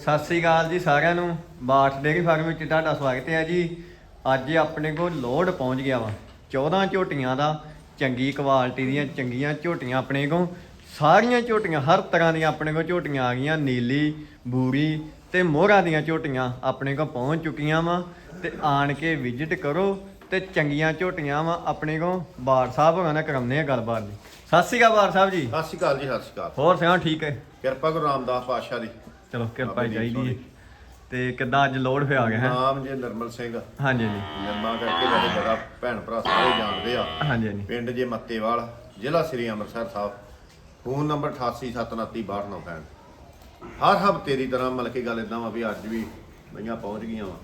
ਸਤਿ ਸ੍ਰੀ ਅਕਾਲ ਜੀ ਸਾਰਿਆਂ ਨੂੰ। ਬਾਠ ਡੇਅਰੀ ਫਾਰਮ ਵਿੱਚ ਤੁਹਾਡਾ ਸਵਾਗਤ ਹੈ ਜੀ। ਅੱਜ ਆਪਣੇ ਕੋਲ ਲੋਡ ਪਹੁੰਚ ਗਿਆ ਵਾ। 14 ਝੋਟੀਆਂ ਦਾ ਚੰਗੀ ਕੁਆਲਿਟੀ ਦੀਆਂ ਚੰਗੀਆਂ ਝੋਟੀਆਂ ਆਪਣੇ ਕੋਲ। ਸਾਰੀਆਂ ਝੋਟੀਆਂ ਹਰ ਤਰ੍ਹਾਂ ਦੀਆਂ ਆਪਣੇ ਕੋਲ ਝੋਟੀਆਂ ਆ ਗਈਆਂ। ਨੀਲੀ ਬੂਰੀ ਤੇ ਮੋਹਰਾਂ ਦੀਆਂ ਝੋਟੀਆਂ ਆਪਣੇ ਕੋਲ ਪਹੁੰਚ ਚੁੱਕੀਆਂ ਵਾ। ਤੇ ਆਣ ਕੇ ਵਿਜ਼ਿਟ ਕਰੋ ਤੇ ਚੰਗੀਆਂ ਝੋਟੀਆਂ ਵਾ ਆਪਣੇ ਕੋਲ। ਬਾਰ ਸਾਹਿਬ ਹੋਰਾਂ ਨਾਲ ਕਰਾਉਂਦੇ ਆ ਗੱਲਬਾਤ ਜੀ। ਸਤਿ ਸ੍ਰੀ ਅਕਾਲ ਬਾਰ ਸਾਹਿਬ ਜੀ। ਸਤਿ ਸ਼੍ਰੀ ਅਕਾਲ ਜੀ ਸਤਿ ਸ਼੍ਰੀ ਅਕਾਲ। ਹੋਰ ਸੁਣਾਓ ਠੀਕ ਹੈ? ਕਿਰਪਾ ਗੁਰੂ ਰਾਮਦਾਸ ਪਾਤਸ਼ਾਹ ਦੀ। ਚਲੋ ਕਿਰਪਾ ਹੀ ਜੀ, ਚਾਹੀਦੀ ਹੈ। ਤੇ ਕਿੱਦਾਂ ਅੱਜ ਲੋਡ ਹੋਇਆ ਗਿਆ ਹੈ? ਨਾਮ ਜੇ ਨਰਮਲ ਸਿੰਘ। ਹਾਂਜੀ ਜੀ ਨਿਰਮਾ ਕਰਕੇ ਜਿਹੜੇ ਜਗ੍ਹਾ ਭੈਣ ਭਰਾ ਸਾਰੇ ਜਾਣਦੇ ਆ। ਹਾਂਜੀ ਹਾਂਜੀ। ਪਿੰਡ ਜੇ ਮੱਤੇਵਾਲ ਜ਼ਿਲ੍ਹਾ ਸ੍ਰੀ ਅੰਮ੍ਰਿਤਸਰ ਸਾਹਿਬ। ਫੋਨ ਨੰਬਰ 8879962965 ਹਰ ਹਫ਼ਤੇ ਦੀ ਤਰ੍ਹਾਂ ਮਤਲਬ ਕਿ ਗੱਲ ਇਦਾਂ ਵਾ ਵੀ ਅੱਜ ਵੀ ਮਈਆਂ ਪਹੁੰਚ ਗਈਆਂ ਵਾ।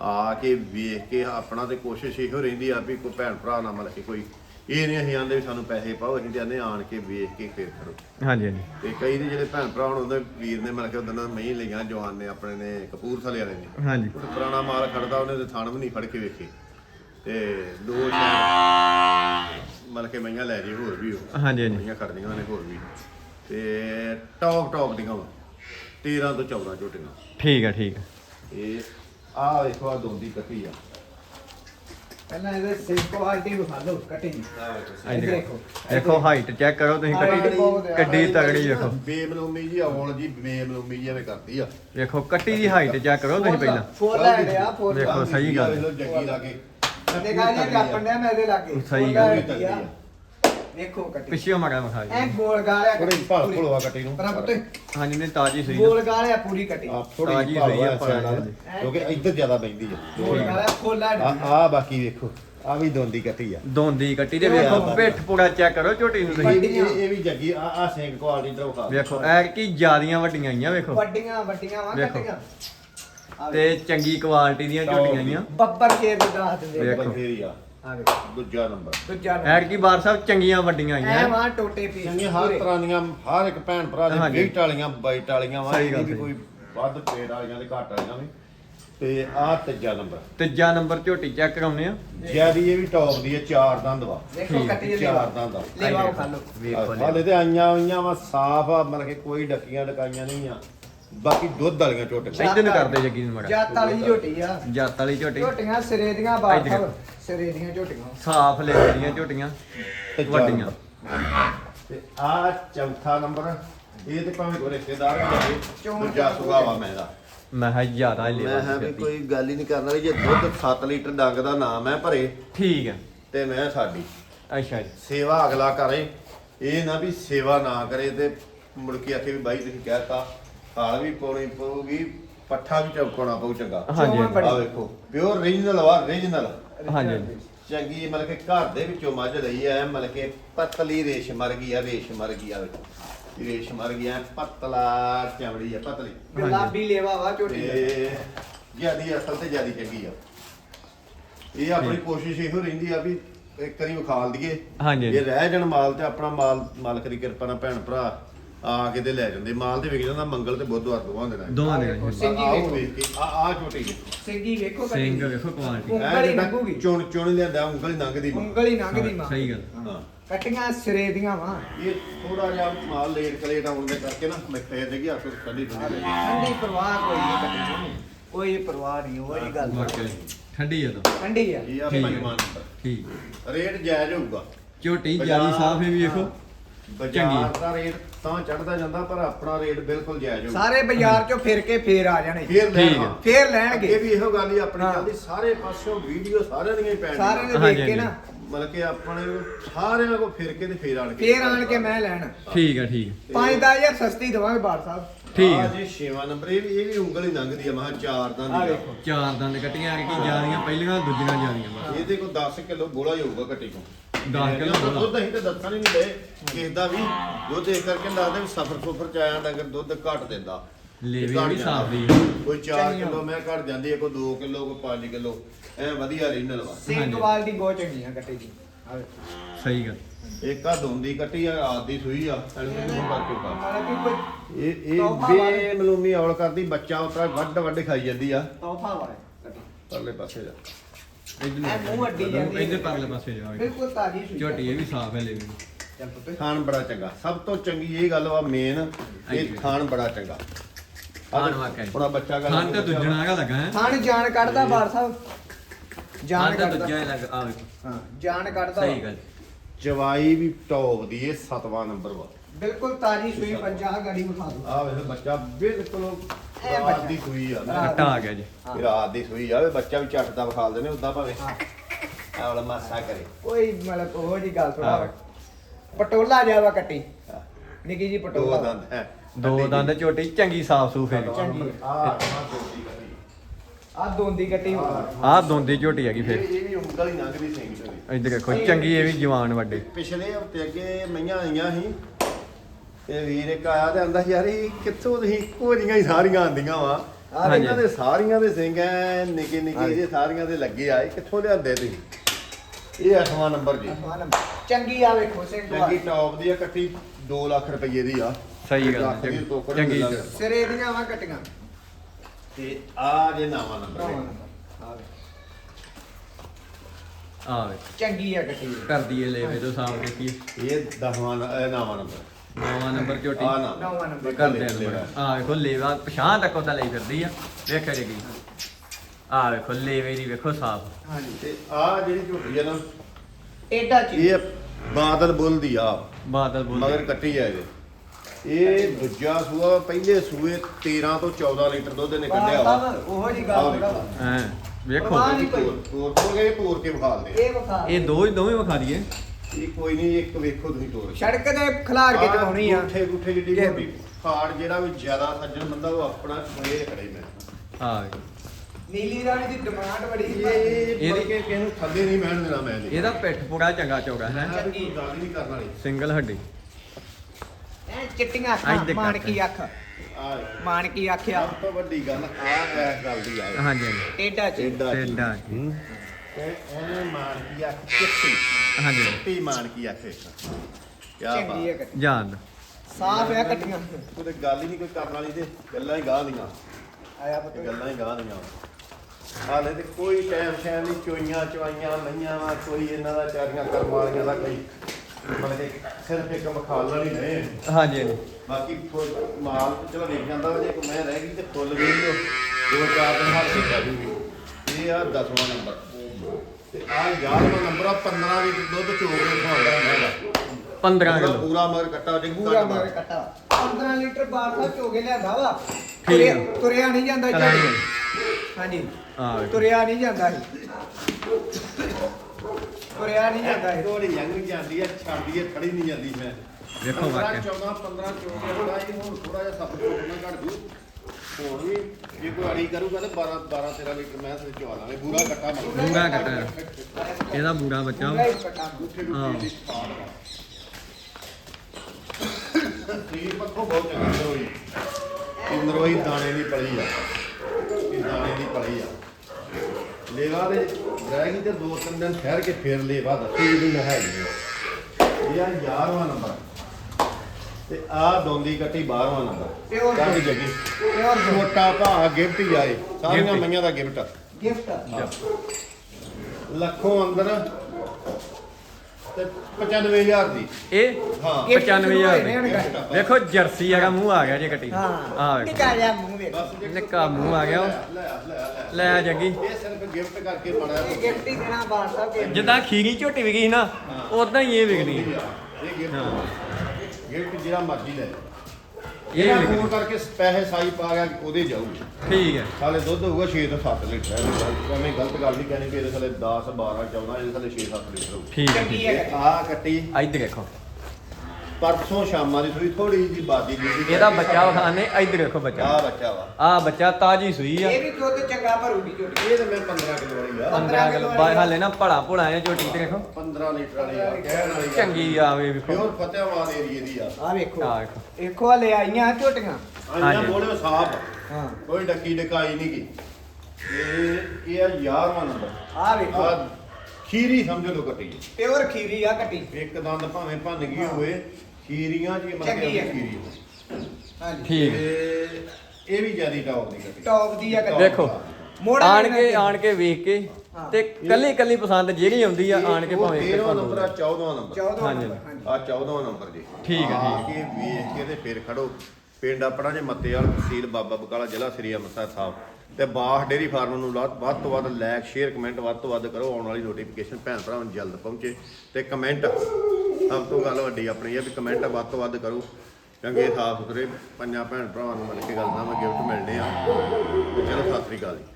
ਆ ਕੇ ਵੇਖ ਕੇ ਆਪਣਾ ਤੇ ਕੋਸ਼ਿਸ਼ ਇਹੋ ਰਹਿੰਦੀ ਆ ਵੀ ਕੋਈ ਭੈਣ ਭਰਾ ਨਾਲ ਮਤਲਬ ਕਿ ਕੋਈ ਇਹ ਨਹੀਂ ਅਸੀਂ ਆਂਦੇ ਵੀ ਸਾਨੂੰ ਪੈਸੇ ਪਾਓ ਅਸੀਂ ਜਾਂਦੇ ਆਣ ਕੇ ਵੇਖ ਕੇ ਫੇਰ ਕਰੋ। ਹਾਂਜੀ ਹਾਂਜੀ। ਤੇ ਕਈ ਦੇ ਜਿਹੜੇ ਭੈਣ ਭਰਾ ਹੁਣ ਉਹਦੇ ਵੀਰ ਨੇ ਮਤਲਬ ਕਿ ਉਹਦਾਂ ਨਾਲ ਮਹੀਂ ਲਈਆਂ ਜਵਾਨ ਨੇ ਆਪਣੇ ਨੇ ਕਪੂਰਥਲੇ ਵਾਲੇ ਨੇ। ਹਾਂਜੀ। ਉਹ ਪੁਰਾਣਾ ਮਾਲ ਖੜਦਾ ਉਹਨੇ ਤੇ ਥਣ ਵੀ ਨਹੀਂ ਫੜ ਕੇ ਵੇਖੇ। ਤੇ ਦੋ ਸ਼ਾਇਦ ਮਤਲਬ ਕਿ ਮਈਆਂ ਲੈ ਜੇ ਹੋਰ ਵੀ ਉਹ। ਹਾਂਜੀ ਹਾਂਜੀ। ਮਈਆਂ ਖੜਦੀਆਂ ਨੇ ਹੋਰ ਵੀ। ਤੇ ਟੌਪ ਟੌਪ ਦੀਆਂ ਵਾ 13 ਤੋਂ 14 ਝੋਟੀਆਂ। ਠੀਕ ਹੈ ਠੀਕ ਹੈ ਇਹ ਆਹ ਵੇਖੋ ਆ ਦੋਂਦੀ ਕੱਟੀ ਆ। ਪਹਿਲਾਂ ਇਹਦੇ ਸਿਰ ਕੁਆਲਿਟੀ ਵਿਖਾ ਲਓ ਕਟਿੰਗ ਇੱਧਰ ਦੇਖੋ। ਦੇਖੋ ਹਾਈਟ ਚੈੱਕ ਕਰੋ ਤੁਸੀਂ Height ਕੱਟੀ ਬਹੁਤ ਆ। ਕੱਡੀ ਤਗੜੀ ਵੇਖੋ ਬੇਮਲੂਮੀ ਜੀ ਔਲ ਜੀ ਬੇਮਲੂਮੀ ਜੀ ਐਵੇਂ ਕਰਦੀ ਆ ਵੇਖੋ ਕੱਟੀ ਦੀ ਹਾਈਟ ਚੈੱਕ ਕਰੋ ਤੁਸੀਂ ਪਹਿਲਾਂ ਫੋਰ ਲੈਂਡ ਆ ਫੋਰ ਵੇਖੋ, ਸਹੀ ਗੱਲ। ਜੱਗੀ ਲਾ ਕੇ ਦੇਖਾ ਡਿਆ ਮੈਂ ਇਹਦੇ ਲਾਗੇ ਸਹੀ ਗੱਲ। ਆ। ਵੇਖੋ ਕਟਿੰਗ ਪਿੱਛੇ ਮਾਰਾ ਵਿਖਾ ਐ ਜੀ ਗੋਲ ਗਾਲਿਆ ਥੋੜੀ ਭਾਲ ਭੁਲਵਾ ਕੱਟੀ ਨੂੰ। ਪਰ ਪੁੱਤ। ਹਾਂਜੀ ਨੇ ਤਾਜੀ ਸਹੀ ਗੋਲ ਗਾਲਿਆ ਪੂਰੀ ਕਟਿੰਗ ਆ ਤਾਜ਼ੀ ਥੋੜੀ ਸਹੀ ਆ, ਭਾਲ ਨਾਲ। ਕਿਉਂਕਿ ਇੱਧਰ ਜ਼ਿਆਦਾ ਪੈਂਦੀ ਆ। ਗੋਲ ਗਾਲਿਆ ਫੁੱਲ ਆ ਆ ਬਾਕੀ ਵੇਖੋ ਆ ਵੀ ਦੋਂਦੀ ਕੱਟੀ ਆ। ਦੋਂਦੀ ਕੱਟੀ ਤੇ ਵੇਖੋ ਪਿੱਠ ਪੂਰਾ ਚੈੱਕ ਕਰੋ ਝੋਟੀ ਨੂੰ ਤੁਸੀਂ ਇਹ ਇਹ- ਇਹ ਵੀ ਜੱਗੀ ਆ ਆ ਸਿੰਗ ਕੁਆਲਿਟੀ ਦਾ ਵਿਖਾ ਵੇਖੋ ਐ ਕੀ ਜਿਆਦੀਆਂ ਵੱਡੀਆਂ ਆਈਆਂ ਵੇਖੋ। ਵੱਡੀਆਂ ਵੱਡੀਆਂ ਵਾ ਵੇਖੋ। ਕਟੀਆਂ। ਤੇ ਚੰਗੀ ਕੁਆਲਿਟੀ ਦੀਆਂ ਝੋਟੀਆਂ ਆਈਆਂ। ਬੱਬਰ ਸ਼ੇਰ ਦੇ ਦੱਸ ਦਿੰਦੇ ਵੇਖੋ। ਬਥੇਰੀ ਆ। ਆ ਵੇਖੋ ਦੂਜਾ ਨੰਬਰ। ਦੂਜਾ ਐ ਕੀ ਬਾਰ ਸਾਹਿਬ ਚੰਗੀਆਂ ਵੱਡੀਆਂ ਐ ਆਈਆਂ ਵਾ ਟੋਟੇ ਪੀਸ ਚੰਗੇ ਹਰ ਤਰ੍ਹਾਂ ਦੀਆਂ ਹਰ ਇੱਕ ਭੈਣ ਭਰਾ ਦੇ ਹਾਂਜੀ। ਵੇਟ ਵਾਲੀਆਂ ਬਾਈਟ ਵਾਲੀਆਂ ਵਾ ਸਹੀ ਇਹ ਗੱਲ ਵੀ ਸਹੀ। ਕੋਈ ਵੱਧ ਪੇੜ ਵਾਲੀਆਂ ਤੇ ਘੱਟ ਵਾਲੀਆਂ ਵੀ। ਤੇ ਆ ਤੀਜਾ ਨੰਬਰ। ਤੀਜਾ ਨੰਬਰ ਝੋਟੀ ਚੈੱਕ ਕਰਾਉਨੇ ਆ ਜਿਆਦੀ ਇਹ ਵੀ ਟੌਪ ਦੀ ਹੈ ਚਾਰ ਦੰਦ ਵਾ। ਦੇਖੋ ਕੱਟੀ ਚਾਰ ਦੰਦ ਆ। ਲੈਵਾ ਵਿਖਾ ਲਓ। ਵੇਖੋ ਹਾਲੇ ਤੇ ਆਈਆਂ ਹੋਈਆਂ ਵਾ ਸਾਫ਼ ਆ ਮਤਲਬ ਕਿ ਕੋਈ ਡੱਕੀਆਂ ਡਕਾਈਆਂ ਨਹੀਂ ਆ। ਬਾਕੀ ਦੁੱਧ ਵਾਲੀਆਂ ਝੋਟੀਆਂ। ਇੱਧਰ ਨੂੰ ਕਰਦੇ ਜੱਗੀ ਨੂੰ ਮੜਾ। ਜੱਤ ਵਾਲੀ ਝੋਟੀ ਆ। ਜੱਤ ਵਾਲੀ ਝੋਟੀ। ਝੋਟੀਆਂ ਸਿਰੇ ਦੀਆਂ। ਬਾਠ ਸਿਰੇ ਦੀਆਂ ਝੋਟੀਆਂ। ਸਾਫ਼ ਲੈ ਦੀਆਂ ਝੋਟੀਆਂ ਤੇ ਵੱਡੀਆਂ। ਤੇ ਆ ਚੌਥਾ ਨੰਬਰ ਇਹ ਤੇ ਭਾਵੇਂ ਕੋਈ ਰਿਸ਼ਤੇਦਾਰ ਵੀ ਜਾਵੇ ਚੌਂ ਦੂਜਾ ਸੁਗਾਵਾ ਮੈਂ ਦਾ ਮੈਂ ਕਿਹਾ ਜ਼ਿਆਦਾ ਹੀ ਮੈਂ ਲੈ ਹਾਂ ਵੀ ਕੋਈ ਗੱਲ ਹੀ ਨਹੀਂ ਕਰਨਾ ਵੀ ਜੇ ਦੁੱਧ 7 ਲੀਟਰ ਡੰਗ ਦਾ ਨਾਮ ਹੈ ਭਰੇ ਠੀਕ ਹੈ। ਤੇ ਮੈਂ ਸਾਡੀ। ਅੱਛਾ ਜੀ। ਸੇਵਾ ਅਗਲਾ ਕਰੇ ਇਹ ਨਾ ਵੀ ਸੇਵਾ ਨਾ ਕਰੇ ਤੇ ਮੁੜ ਕੇ ਆਖੇ ਵੀ ਬਾਈ ਤੁਸੀਂ ਕਹਿਤਾ ਹਾਲ ਵੀ ਪਾਉਣੀ ਪਊਗੀ ਪੱਠਾ ਵੀ ਚੌਕਣਾ ਪਊ ਚੰਗਾ। ਹਾਂਜੀ ਚੌਂ ਬੜੀ- ਆ ਵੇਖੋ ਪਿਓਰ ਰੀਜਨਲ ਵਾ ਰੀਜਨਲ ਹਾਂਜੀ, ਹਾਂਜੀ। ਚੰਗੀ ਮਤਲਬ ਕਿ ਘਰ ਦੇ ਵਿੱਚੋਂ ਮੱਝ ਲਈ ਐ ਮਤਲਬ ਕਿ ਪਤਲੀ ਰੇਸ਼ ਮਰ ਗਈ ਆ ਰੇਸ਼ ਮਰ ਗਈ ਆ ਵੇਖੋ। ਇਹ ਰੇਸ਼ ਮਰ ਗਈ ਐ ਪਤਲਾ ਚਮੜੀ ਆ ਪਤਲੀ। ਗੁਲਾਬੀ ਲੇਵਾ ਵਾ ਝੋਟੀ ਦਾ। ਤੇ ਜਿਆਦੀ ਅਸਲ ਤੇ ਜਿਆਦੀ ਚੰਗੀ ਆ। ਇਹ ਆਪਣੀ ਕੋਸ਼ਿਸ਼ ਇਹੋ ਰਹਿੰਦੀ ਆ ਵੀ ਇੱਕ ਵਾਰੀ ਵਿਖਾਲ ਦਈਏ। ਹਾਂਜੀ। ਜੇ ਰਹਿ ਜਾਣ ਮਾਲ ਤੇ ਆਪਣਾ ਮਾਲ ਮਾਲਕ ਦੀ ਕਿਰਪਾ ਨਾਲ ਭੈਣ ਭਰਾ ਆ ਕੇ ਤੇ ਲੈ ਜਾਂਦੇ। ਮਾਲ ਤੇ ਵਿਕ ਜਾਂਦਾ ਮੰਗਲ ਤੇ ਬੁੱਧਵਾਰ ਦੋਵਾਂ ਦਿਨਾਂ ਦੋਵਾਂ ਦੇ ਵਿੱਚ। ਸਿੰਘੀ ਆਹ ਵੇਖੋ। ਵੇਖ। ਕੇ ਆ ਆ ਛੋਟੀ ਜਿਹੀ। ਸਿੰਘੀ ਵੇਖੋ ਕੱਟੀ ਸਿੰਘ। ਵੇਖੋ ਕੁਆਲਿਟੀ ਉਂਗਲ ਹੀ ਲੰਘੂਗੀ। ਚੁਣ ਚੁਣ ਲਿਆਂਦਾ ਉਂਗਲ ਹੀ ਲੰਘਦੀ ਮਾਂ। ਉਂਗਲੀ ਲੰਘਦੀ ਮਾਂ। ਸਹੀ ਗੱਲ। ਹਾਂ। ਕੱਟੀਆਂ ਸਿਰੇ ਦੀਆਂ ਵਾ। ਇਹ ਥੋੜਾ ਜਿਹਾ ਮਾਲ ਲੇਟ ਕਲੇਟ ਆਉਣ ਦੇ ਕਰਕੇ ਨਾ ਮੈਂ ਫੇਰ ਦੇ ਗਿਆ ਫਿਰ ਕੱਢੀ ਥੋੜੀ ਠੰਡੀ। ਪਰਵਾਹ ਕੋਈ ਨਹੀਂ ਕੱਟੀ ਨੂੰ। ਕੋਈ ਪਰਵਾਹ ਨਹੀਂ ਉਹੀ ਗੱਲ ਵਾ। ਵਾਕਿਆ ਠੰਡੀ ਆ ਤਾਂ। ਠੰਡੀ ਆ। ਇਹ ਆ ਠੀਕ ਹੈ। ਪੰਜਵਾਂ ਨੰਬਰ। ਠੀਕ। ਰੇਟ ਜਾਇਜ਼ ਹੋਊਗਾ। ਝੋਟੀ ਜਿਆਦੀ ਸਾਫ਼ ਹੈ ਵੀ ਵੇਖੋ। ਬਾਜ਼ਾਰ ਦਾ ਰੇਟ ਤਾਂ ਚੜਦਾ ਜਾਂਦਾ ਪਰ ਆਪਣਾ ਰੇਟ ਬਿਲਕੁਲ ਜਾਇਜ਼ ਹੋਊਗਾ। ਸਾਰੇ ਬਾਜ਼ਾਰ ਚੋਂ ਫਿਰ ਕੇ ਫੇਰ ਆ ਜਾਣੇ। ਫੇਰ ਠੀਕ ਲੈਣਾ ਹੈ। ਫੇਰ ਅੱਗੇ ਲੈਣਗੇ ਵੀ ਇਹੋ ਗੱਲ ਹੀ ਆਪਣੀ ਹਾਂ। ਚੱਲਦੀ ਸਾਰੇ ਪਾਸਿਓਂ ਵੀਡੀਓ ਸਾਰਿਆਂ ਦੀਆਂ ਹੀ ਪੈਣ ਸਾਰਿਆਂ ਨੇ ਹਾਂਜੀ, ਦੇਖ ਕੇ ਹਾਂਜੀ। ਨਾ ਮਤਲਬ ਕਿ ਆਪਣੇ ਸਾਰਿਆਂ ਕੋ ਫਿਰ ਕੇ ਤੇ ਫੇਰ ਆਣ ਕੇ ਫੇਰ ਆਣ ਕੇ ਮੈਂ ਲੈਣ। ਠੀਕ ਹੈ ਠੀਕ ਹੈ। 5000 ਸਸਤੀ ਦਵਾਂਗੇ ਬਾੜ ਸਾਹਿਬ। ਠੀਕ ਆਹ ਹੈ ਜੀ ਛੇਵਾਂ ਨੰਬਰ ਇਹ ਵੀ ਇਹ ਵੀ ਉਂਗਲ ਹੀ ਲੰਘਦੀ ਆ ਮਹਾ ਚਾਰ ਦਾ ਆਹ ਨਹੀਂ ਵੇਖੋ। ਚਾਰ ਦੰਦ ਕੱਟੀਆਂ ਕਿ ਜਿਆਦੀਆਂ ਪਹਿਲੀਆਂ ਦੂਜੀਆਂ ਜਿਆਦੀਆਂ ਬਸ ਇਹਦੇ ਕੋ 10 ਕਿਲੋ ਗੋਲਾ ਹੀ ਹੋਊਗਾ ਕੱਟੀ ਕੋ 10 ਕਿਲੋ ਗੋਲਾ। ਦੁੱਧ ਅਸੀਂ ਤੇ ਦੱਸਣ ਹੀ ਨਹੀਂ ਦੇ ਕਿਸ ਦਾ ਵੀ ਦੁੱਧ ਇਸ ਕਰਕੇ ਦੱਸਦੇ ਵੀ ਸਫਰ ਸੁਫਰ ਚ ਆਇਆ ਡੰਗਰ ਦੁੱਧ ਘੱਟ ਦਿੰਦਾ ਲੇਵੇ ਘੱਟ ਵੀ ਜਾਂਦਾ। ਸਾਫ਼ ਦੀ ਕੋਈ 4 ਚੰਗੀਆਂ। ਕਿਲੋ ਮੈਂ ਘਟ ਜਾਂਦੀ ਹੈ ਕੋਈ 2 ਕਿਲੋ ਕੋਈ 5 ਕਿਲੋ ਐ ਵਧੀਆ ਰੀਨਲ ਵਾ ਸਿੰਘ ਹਾਂਜੀ। ਕੁਆਲਿਟੀ ਬਹੁਤ ਚੰਗੀ ਆ ਕੱਟੀ ਦੀ ਆਹ ਵੇਖੋ। ਸਹੀ ਗੱਲ ਇੱਕ ਆ ਦੋਂਦੀ ਕੱਟੀ ਆ ਰਾਤ ਦੀ ਸੂਈ ਆ ਐਲੂਮੀਨੀਅਮ ਕਰਕੇ ਪਾ ਮਤਲਬ ਕਿ ਕੋਈ ਇਹ ਇਹ ਤੋਹਫ਼ਾ ਵਾ। ਬੇਮਲੂਮੀ ਔਲ ਕਰਦੀ ਬੱਚਾ ਉਤਰਾ ਵੱਡ ਵੱਡ ਖਾਈ ਜਾਂਦੀ ਆ ਤੋਹਫਾ ਵਾ ਇਹ ਕੱਟੀ ਪਰਲੇ ਪਾਸੇ ਜਾ ਇੱਧਰ ਐ ਮੂੰਹ ਅੱਡੀ ਜਾਂਦੀ ਹੈ। ਇੱਧਰ ਪਰਲੇ ਪਾਸੇ ਜਾ ਬਿਲਕੁਲ ਤਾਜੀ ਸੂਈ ਝੋਟੀ ਇਹ ਵੀ ਸਾਫ਼ ਹੈ ਲੇਵੇ ਚੱਲ ਪੁੱਤ। ਖਾਣ ਬੜਾ ਚੰਗਾ। ਸਭ ਤੋਂ ਚੰਗੀ ਇਹ ਗੱਲ ਵਾ ਮੇਨ ਇਹ ਹਾਂਜੀ। ਖਾਣ ਬੜਾ ਚੰਗਾ। ਖਾਣ ਵਾਕਿਆ ਹੁਣ ਆਹ ਬੱਚਾ ਗੱਲ ਖਾਣ ਤਾਂ ਦੂਜਣਾ ਹੈਗਾ ਲੱਗਾ ਹੈ। ਥਾਣ ਜਾਨ ਕੱਢਦਾ ਬਾਰ ਸਾਹਿਬ। ਜਾਨ ਖਾਣ ਤਾਂ ਕੱਢਦਾ। ਦੂਜਾ ਹੀ ਲੱਗ ਆ ਵੇਖੋ। ਹਾਂ ਜਾਨ ਕੱਢਦਾ। ਸਹੀ ਗੱਲ। ਜਵਾਈ ਵੀ ਟੌਪ ਦੀ ਇਹ ਸਤਵਾਂ ਨੰਬਰ ਵਾ। ਬਿਲਕੁਲ ਤਾਜੀ ਸੂਈ 50 ਗਾੜੀ ਉਠਾ ਦੋ ਆ ਵੇਖ ਬੱਚਾ ਬਿਲਕੁਲ ਇਹ ਰਾਤ ਬੱਚਾ। ਦੀ ਸੂਈ ਆ। ਰਾਤ ਕੱਟਾ ਆ ਗਿਆ ਜੀ। ਇਹ ਰਾਤ ਦੀ ਸੂਈ ਆ ਇਹ ਬੱਚਾ ਵੀ ਝੱਟ ਦਾ ਵਿਖਾਲ ਨੇ ਉਦਾਂ ਭਾਵੇਂ। ਆ ਵਾਲਾ ਮਾਸਾ ਕਰੇ। ਕੋਈ ਮਤਲਬ ਉਹ ਜੀ ਗੱਲ ਹਾਂ। ਥੋੜਾ ਪਟੋਲਾ ਜਾਵਾ ਕੱਟੀ ਹਾਂ। ਨਿੱਕੀ ਜੀ ਦੋ ਪਟੋਲਾ। ਦੰਦ ਹੈ। ਦੋ ਦੰਦ ਝੋਟੀ ਚੰਗੀ ਸਾਫ਼ ਸੂਫ ਹੈ ਚੰਗੀ। ਆ ਆ ਦੋਦੀ ਦੋਂਦੀ ਕੱਟੀ ਆਹ ਦੋਂਦੀ ਝੋਟੀ ਹੈਗੀ ਫਿਰ। ਇਹ ਵੀ ਉਂਗਲ ਹੀ ਲੰਘਦੀ ਸਿੰਘ ਤੇ। ਇੱਧਰ ਦੇਖੋ ਚੰਗੀ ਇਹ ਵੀ ਜਵਾਨ ਵੱਡੇ। ਪਿਛਲੇ ਹਫ਼ਤੇ ਅੱਗੇ ਮਈਆਂ ਆਈਆਂ ਸੀ। ਤੇ ਵੀਰ ਇੱਕ ਆਇਆ ਤੇ ਆਂਦਾ ਯਾਰ ਇਹ ਕਿੱਥੋਂ ਤੁਸੀਂ ਕੋਰੀਆਂ ਹੀ ਸਾਰੀਆਂ ਆਂਦੀਆਂ ਵਾ? ਆ। ਇਹਨਾਂ ਦੇ ਸਾਰੀਆਂ ਦੇ ਸਿੰਘ ਐ ਨਿੱਕੇ ਨਿੱਕੇ ਜਿਹੇ ਸਾਰੀਆਂ ਦੇ ਲੱਗੇ ਆਏ ਕਿੱਥੋਂ ਲਿਆਂਦੇ ਤੁਸੀਂ? ਇਹ 8ਵਾਂ ਨੰਬਰ ਜੀ। ਚੰਗੀ ਆ ਵੇਖੋ ਸਿੰਘ ਚੰਗੀ ਟੌਪ ਦੀ ਆ ਕੱਟੀ 2 ਲੱਖ ਰੁਪਏ ਦੀ ਆ। ਸਹੀ ਗੱਲ ਚੰਗੀ। ਸਿਰੇ ਦੀਆਂ ਵਾ ਕੱਟੀਆਂ। ਤੇ ਆ ਜੇ ਨਾਵਾਂ ਨੰਬਰ। ਆ ਵੇ। ਆ ਵੇ ਚੰਗੀ ਆ ਕੱਟੀ ਕਰਦੀ ਏ ਲੈ ਵੇ ਤੋਂ ਸਾਫ਼ ਦੇਖੀ ਇਹ 10ਵਾਂ ਇਹ ਨਾਵਾਂ ਨੰਬਰ। ਨੌਵਾਂ ਨੰਬਰ ਝੋਟੀ ਆ ਨਾ ਨੌਵਾਂ ਨੰਬਰ। ਕਰਦੇ ਆ ਆ ਵੇਖੋ ਲੇਵਾ ਪਛਾਣ ਤੱਕ ਉਹਦਾ ਲਈ ਫਿਰਦੀ ਆ। ਵੇਖਿਆ ਜੀ ਆ ਵੇਖੋ ਲੇਵੇ ਦੀ ਵੇਖੋ ਸਾਫ਼। ਹਾਂਜੀ। ਤੇ ਆ ਜਿਹੜੀ ਝੋਟੀ ਆ ਨਾ ਏਡਾ ਚੀ ਇਹ ਬਾਦਲ ਬੁੱਲ ਦੀ ਆ। ਬਾਦਲ ਬੋਲ ਮਗਰ ਕੱਟੀ ਆ ਇਹਦੇ ਇਹ ਦੂਜਾ ਸੂਆ ਪਹਿਲੇ ਸੂਏ 13 ਤੋਂ 14 ਲੀਟਰ ਦੁੱਧ ਨੇ ਕੱਢਿਆ ਵਾ। ਉਹੋ ਜੀ ਆਹ ਗੱਲ ਵੇਖੋ। ਹਾਂ ਵੇਖੋ। ਤੋਰ ਤੋਰ ਕੇ ਤੋਰ ਕੇ ਵਿਖਾ ਦੇ ਇਹ ਵਿਖਾ ਇਹ ਦੋ ਹੀ ਦੋਵੇਂ ਵਿਖਾ ਦਈਏ। ਇਹ ਕੋਈ ਨਹੀਂ ਇੱਕ ਵੇਖੋ ਤੁਸੀਂ ਤੋਰ ਕੇ ਸੜਕ ਤੇ ਖਿਲਾਰ ਕੇ ਚਵਾਉਣੀ ਆ। ਗੁੱਠੇ ਗੁੱਠੇ ਜਿੱਡੀ ਮੋਟੀ ਖਾੜ ਜਿਹੜਾ ਵੀ ਜ਼ਿਆਦਾ ਸੱਜਣ ਬੰਦਾ ਉਹ ਆਪਣਾ ਇਹ ਖੜੇ ਮੈਂ ਵੇਖੋ। ਨੀਲੀ ਰਾਣੀ ਦੀ ਡਿਮਾਂਡ ਬੜੀ ਸੀ ਇਹ ਇਹਦੀ- ਇਹ ਕਿ ਕਿਸੇ ਨੂੰ ਥੱਲੇ ਨਹੀਂ ਬਹਿਣ ਦੇਣਾ ਮੈਂ ਇਹਦੇ ਇਹਦਾ ਪਿੱਠ ਪੂਰਾ ਚੰਗਾ ਚੌੜਾ ਹੈ ਮੈਂ ਕੋਈ ਗੱਲ ਹੀ ਨਹੀਂ ਕਰਨ ਵਾਲੀ। ਸਿੰਗਲ ਹੱਡੀ। ਐ ਚਿੱਟੀਆਂ ਅੱਜ ਦੇ ਅੱਖਾਂ ਮਾਨਕੀ ਅੱਖ। ਆ ਮਾਨਕੀ ਅੱਖਿਆ ਸਭ ਤੋਂ ਵੱਡੀ ਗੱਲ ਆ ਇਸ ਗੱਲ ਦੀ ਆ ਹਾਂਜੀ ਹਾਂਜੀ। ਟੇਡਾ ਚ। ਟੇਡਾ ਜੀ। ਟੇਡਾ ਤੇ ਇਹਨੇ ਮਾਨ ਕੀ ਅੱਖ ਚਿੱਟੀ। ਹਾਂਜੀ। ਚਿੱਟੀ ਮਾਨ ਕੀ ਅੱਖ ਇੱਕ? ਕੀ ਚੰਗੀ ਹੈ ਬਾਤ ਕੱਟੀ ਜਾਨ ਸਾਫ਼ ਹੈ ਕੱਟੀਆਂ ਕੋਈ ਗੱਲ ਹੀ ਨਹੀਂ ਕੋਈ ਕਰਨ ਵਾਲੀ ਤੇ ਗੱਲਾਂ ਹੀ ਗਾਹ ਦੀਆਂ। ਆਇਆ ਇਹ ਪਤਾ ਗੱਲਾਂ ਹੀ ਗਾਹ ਦੀਆਂ। ਹਾਲੇ ਤੇ ਕੋਈ ਟਾਈਮ ਸ਼ੈਮ ਨਹੀਂ ਚੋਈਆਂ ਚਵਾਈਆਂ ਨਈਆਂ ਵਾ ਕੋਈ ਇਹਨਾਂ ਦਾ ਚਾਰੀਆਂ ਕਰਮ ਵਾਲੀਆਂ ਦਾ ਕੋਈ ਮਤਲਬ ਕਿ ਸਿਰਫ ਇੱਕ ਮਖਾਲਣ ਹੀ। ਰਹੇ ਹਾਂਜੀ ਹਾਂਜੀ। ਬਾਕੀ ਫੁੱਲ- ਮਾਲ ਤੇ ਚਲੋ ਜਾਂਦਾ ਵਾ, ਜੇ ਕੋਈ ਮੈਂ ਰਹਿ ਗਈ ਤੇ ਫੁੱਲ ਵੀ ਉਹ ਦੋ ਚਾਰ ਦਿਨ ਹੱਥ ਕਰ ਜੂਗੀ ਇਹ ਆ 10ਵਾਂ ਨੰਬਰ। ਤੇ ਆ 11ਵਾਂ ਨੰਬਰ ਆ 15 ਵੀ ਦੁੱਧ ਚੋਕ ਕੇ ਖਵਾਉਂਦਾ ਹੈਗਾ 15 ਪੂਰਾ- ਕਿਲੋ ਪੂਰਾ ਮਗਰ ਕੱਟਾ ਜੇ ਪੂਰਾ ਮਗਰ ਕੱਟਾ 15 ਲੀਟਰ ਬਾਰ ਸਾਹਿਬ ਚੋਗੇ ਲਿਆਂਦਾ ਵਾ ਤੁਰਿਆ ਹੈ। ਤੁਰਿਆ ਨਹੀਂ ਜਾਂਦਾ। ਜੀ। ਹਾਂਜੀ ਵੇਖੋ। ਤੁਰਿਆ ਨਹੀਂ ਜਾਂਦਾ ਸੀ ਤੁਰਿਆ ਨਹੀਂ ਜਾਂਦਾ ਸੀ ਥੋੜੀ ਲੰਘ ਜਾਂਦੀ ਹੈ ਛੱਡਦੀ ਹੈ ਖੜੀ ਨਹੀਂ ਜਾਂਦੀ ਮੈਂ ਵੇਖੋ ਵਾਕਿਆ। 14 15 ਚੋਕ ਹੁੰਦਾ ਇਹ ਹੁਣ ਥੋੜਾ ਜਿਹਾ ਸੱਤ ਚੋਕਣਾ ਘਟ ਜੂ ਹੁਣ ਵੀ ਜੇ ਕੋਈ ਅੜੀ ਕਰੂਗਾ ਤਾਂ 12 12 13 ਲੀਟਰ ਮੈਂ ਤੇ ਚਵਾ ਲਾਂਗੇ ਪੂਰਾ ਕੱਟਾ ਮਗਰ ਬੂਰਾ ਕੱਟਾ। ਇਹਦਾ ਬੂਰਾ ਬੱਚਾ। ਹੀ। ਸਰੀਰ ਪੱਖੋਂ ਬਹੁਤ ਚੰਗੀ ਦਾਣੇ ਦੀ ਪਲੀ ਆ। ਇਹ ਦਾਣੇ ਦੀ ਪਲੀ ਆ। ਲੇਵਾ ਦੇ ਰਹਿ ਗਈ ਤੇ ਦੋ ਤਿੰਨ ਦਿਨ ਠਹਿਰ ਕੇ ਫੇਰ ਲੇਵਾ ਦੱਸੀ ਜਿਹੜੀ ਆ। ਇਹ ਆ 11ਵਾਂ ਨੰਬਰ। ਤੇ ਆ ਦੋਂਦੀ ਕੱਟੀ 12ਵਾਂ ਨੰਬਰ। ਦੋਂਦੀ। ਜੱਗੀ। ਪਿਓਰ ਛੋਟਾ ਭਾ ਗਿਫਟ ਹੀ ਆਏ ਸਾਰੀਆਂ। ਮਈਆਂ ਦਾ ਗਿਫਟ ਗਿਫਟ ਲੱਖੋਂ ਅੰਦਰ ਤੇ 95000 ਦੀ। ਇਹ? ਹਾਂ। 95000 ਨੇ ਦੀ। ਵੇਖੋ ਜਰਸੀ ਹੈਗਾ ਮੂੰਹ ਆ ਗਿਆ ਜੇ ਕੱਟੀ। ਹਾਂ। ਆ ਵੇਖੋ। ਨਿਕਾ ਜਾ ਮੂੰਹ ਵੇਖ। ਬਸ ਜੇ ਨਿੱਕਾ ਮੂੰਹ ਆ ਗਿਆ ਉਹ। ਲੈ ਲੈ ਲੈ ਲੈ ਆ ਜੱਗੀ। ਇਹ ਸਿਰਫ ਗਿਫਟ ਕਰਕੇ ਬੜਾ ਇਹ ਗਿਫਟ ਹੀ ਦੇਣਾ ਬਾਰ ਸਾਹਿਬ ਜਿੱਦਾਂ ਖੀਰੀ ਝੋਟੀ ਵਿਕੀ ਨਾ ਉਦਾਂ ਹੀ ਇਹ ਵਿਕਣੀ। ਹੈ। ਇਹ ਗਿਫਟ ਹਾਂ। ਗਿਫਟ ਜਿਹੜਾ ਮਰਜ਼ੀ ਲੈ ਇਹ ਇਹ ਵਿਕਣੀ ਫੋਨ ਕਰਕੇ ਪੈਸੇ ਸਾਈ ਪਾ ਗਿਆ ਉਹਦੇ ਜਾਊ ਠੀਕ ਹੈ। ਸਾਲੇ ਦੁੱਧ ਹੋਊਗਾ 6 ਤੋਂ 7 ਲੀਟਰ ਐਵੇਂ ਗਲਤ ਗੱਲ ਨਹੀਂ ਕਹਿਣੀ ਵੀ ਇਹਦੇ ਸਾਲੇ 10 12 14 ਇਹਦੇ ਸਾਲੇ 6 7 ਲੀਟਰ ਹੋਊ। ਠੀਕ ਹੈ ਆ ਕੱਟੀ। ਇੱਧਰ ਦੇਖੋ। ਪਰਸੋਂ ਸ਼ਾਮਾਂ ਦੀ ਸੂਈ ਥੋੜੀ ਜੀ ਬਾਦੀ ਦੀ ਇਹਦਾ ਬੱਚਾ ਵਿਖਾਣੇ ਇੱਧਰ ਦੇਖੋ ਬੱਚਾ। ਆ ਬੱਚਾ ਵਾ। ਆ ਬੱਚਾ ਤਾਜੀ ਸੂਈ ਆ। ਇਹ ਵੀ ਦੁੱਧ ਚੰਗਾ ਭਰੂਗੀ ਝੋਟੀ ਇਹ ਤੇ ਮੈਂ 15 ਕਿਲੋ ਵਾਲੀ ਆ। 15 ਕਿਲੋ ਬਾਈ ਹਾਲੇ ਨਾ ਭੜਾ ਭੁੜਾ ਆ ਝੋਟੀ ਤੇ ਦੇਖੋ। 15 ਲੀਟਰ ਵਾਲੀ ਆ ਕਹਿਣ ਵਾਲੀ ਆ। ਚੰਗੀ ਆਵੇ ਵੇਖੋ। ਪਿਓਰ ਫਤਿਆਬਾਦ ਏਰੀਏ ਦੀ ਆ। ਆ ਵੇਖੋ। ਆ ਵੇਖੋ। ਵੇਖੋ ਹਲੇ ਆਈਆਂ ਝੋਟੀਆਂ ਆਈਆਂ ਹਾਂਜੀ। ਬੋਲੇ ਸਾਫ਼। ਹਾਂ। ਕੋਈ ਡੱਕੀ ਡਕਾਈ ਨਹੀਂ ਕੀ ਇਹ ਇਹ ਆ 11ਵਾਂ ਨੰਬਰ। ਆ ਵੇਖੋ। ਆ ਖੀਰੀ ਸਮਝ ਲਓ ਕੱਟੀ ਪਿਓਰ ਖੀਰੀ ਆ ਕੱਟੀ ਇੱਕ ਦੰਦ ਭਾਵੇਂ ਭੰਨ ਗਈ ਹੋਵੇ ਖੀਰੀਆਂ ਜੀ ਮਤਲਬ ਚੰਗੀ ਆ। ਖੀਰੀ। ਆ। ਹਾਂਜੀ। ਠੀਕ। ਤੇ ਇਹ ਵੀ ਜਿਆਦੀ ਟੌਪ ਦੀ ਕੱਟੀ ਟੌਪ ਦੀ ਆ ਕੱਟੀ ਦੇਖੋ ਮੋੜਾ ਆਣ ਕੇ। ਆਣ ਕੇ ਵੇਖ ਕੇ ਹਾਂ। ਤੇ ਕੱਲੀ ਕੱਲੀ ਪਸੰਦ ਜਿਹੜੀ ਆਉਂਦੀ ਆ ਆਣ ਕੇ ਭਾਵੇਂ ਇੱਕ 13ਵਾਂ ਨੰਬਰ ਆ ਪਸੰਦ 14ਵਾਂ ਨੰਬਰ। 14 ਹਾਂਜੀ। ਨੰਬਰ ਹਾਂਜੀ। ਆ 14ਵਾਂ ਨੰਬਰ ਜੀ। ਠੀਕ ਹੈ, ਆ ਠੀਕ। ਕੇ ਵੇਖ ਕੇ ਤੇ ਫਿਰ ਖੜੋ। ਪਿੰਡ ਆਪਣਾ ਜੇ ਮੱਤੇਵਾਲ ਤਹਿਸੀਲ ਬਾਬਾ ਬਕਾਲਾ ਜ਼ਿਲ੍ਹਾ ਸ੍ਰੀ ਅੰਮ੍ਰਿਤਸਰ ਸਾਹਿਬ। ਤੇ ਬਾਖ ਡੇਰੀ ਫਾਰਮ ਨੂੰ ਲਾ- ਵੱਧ ਤੋਂ ਵੱਧ ਲਾਇਕ ਸ਼ੇਅਰ ਕਮੈਂਟ ਵੱਧ ਤੋਂ ਵੱਧ ਕਰੋ। ਆਉਣ ਵਾਲੀ ਨੋਟੀਫਿਕੇਸ਼ਨ ਭੈਣ ਭਰਾਵਾਂ ਨੂੰ ਜਲਦ ਪਹੁੰਚੇ। ਤੇ ਕਮੈਂਟ ਸਭ ਤੋਂ ਗੱਲ ਵੱਡੀ ਆਪਣੀ ਹੈ ਵੀ ਕਮੈਂਟ ਵੱਧ ਤੋਂ ਵੱਧ ਕਰੋ, ਚੰਗੇ ਸਾਫ਼ ਸੁਥਰੇ ਪੰਜਾਂ ਭੈਣ ਭਰਾਵਾਂ ਨੂੰ ਮਿਲ ਕੇ ਗੱਲ ਨਾਲ ਗਿਫਟ ਮਿਲਣੇ ਆ। ਤੇ ਚਲੋ, ਸਤਿ ਸ੍ਰੀ ਅਕਾਲ ਜੀ।